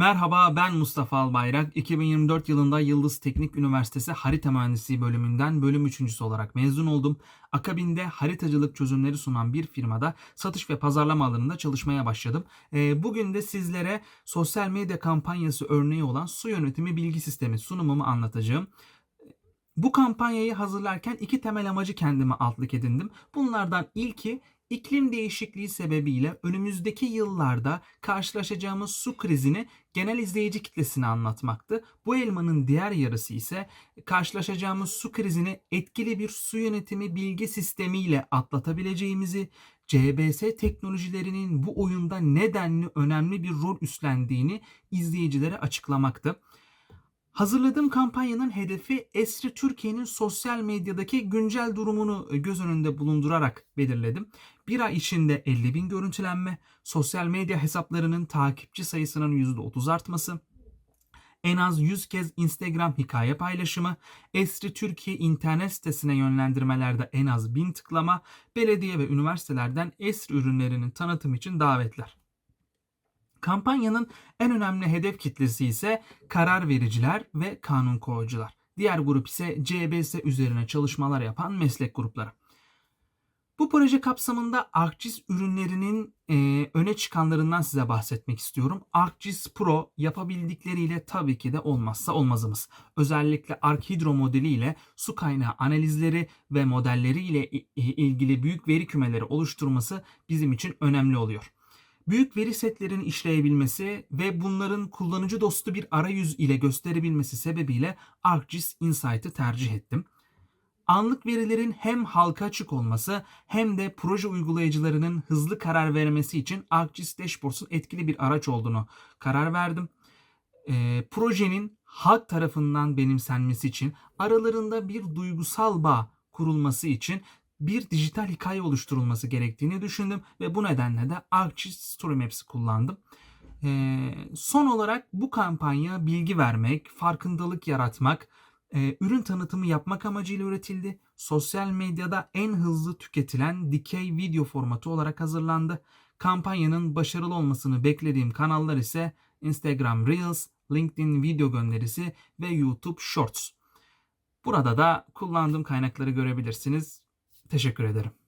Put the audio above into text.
Merhaba ben Mustafa Albayrak. 2024 yılında Yıldız Teknik Üniversitesi Harita Mühendisliği bölümünden bölüm üçüncüsü olarak mezun oldum. Akabinde haritacılık çözümleri sunan bir firmada satış ve pazarlama alanında çalışmaya başladım. Ee, Bugün de sizlere sosyal medya kampanyası örneği olan su yönetimi bilgi sistemi sunumumu anlatacağım. Bu kampanyayı hazırlarken iki temel amacı kendime altlık edindim. Bunlardan ilki iklim değişikliği sebebiyle önümüzdeki yıllarda karşılaşacağımız su krizini genel izleyici kitlesine anlatmaktı. Bu elmanın diğer yarısı ise karşılaşacağımız su krizini etkili bir su yönetimi bilgi sistemiyle atlatabileceğimizi, CBS teknolojilerinin bu oyunda nedenli önemli bir rol üstlendiğini izleyicilere açıklamaktı. Hazırladığım kampanyanın hedefi Esri Türkiye'nin sosyal medyadaki güncel durumunu göz önünde bulundurarak belirledim. Bir ay içinde 50 bin görüntülenme, sosyal medya hesaplarının takipçi sayısının %30 artması, en az 100 kez Instagram hikaye paylaşımı, Esri Türkiye internet sitesine yönlendirmelerde en az 1000 tıklama, belediye ve üniversitelerden Esri ürünlerinin tanıtım için davetler. Kampanyanın en önemli hedef kitlesi ise karar vericiler ve kanun koyucular. Diğer grup ise CBS üzerine çalışmalar yapan meslek grupları. Bu proje kapsamında ArcGIS ürünlerinin e, öne çıkanlarından size bahsetmek istiyorum. ArcGIS Pro yapabildikleriyle tabii ki de olmazsa olmazımız. Özellikle ArcHydro modeliyle su kaynağı analizleri ve modelleri ile ilgili büyük veri kümeleri oluşturması bizim için önemli oluyor. Büyük veri setlerini işleyebilmesi ve bunların kullanıcı dostu bir arayüz ile gösterebilmesi sebebiyle ArcGIS Insight'ı tercih ettim. Anlık verilerin hem halka açık olması hem de proje uygulayıcılarının hızlı karar vermesi için ArcGIS Dashboards'un etkili bir araç olduğunu karar verdim. E, projenin halk tarafından benimsenmesi için aralarında bir duygusal bağ kurulması için bir dijital hikaye oluşturulması gerektiğini düşündüm ve bu nedenle de ArcGIS Story Maps'i kullandım. Ee, son olarak bu kampanya bilgi vermek, farkındalık yaratmak, e, ürün tanıtımı yapmak amacıyla üretildi. Sosyal medyada en hızlı tüketilen dikey video formatı olarak hazırlandı. Kampanyanın başarılı olmasını beklediğim kanallar ise Instagram Reels, LinkedIn video gönderisi ve YouTube Shorts. Burada da kullandığım kaynakları görebilirsiniz. Teşekkür ederim.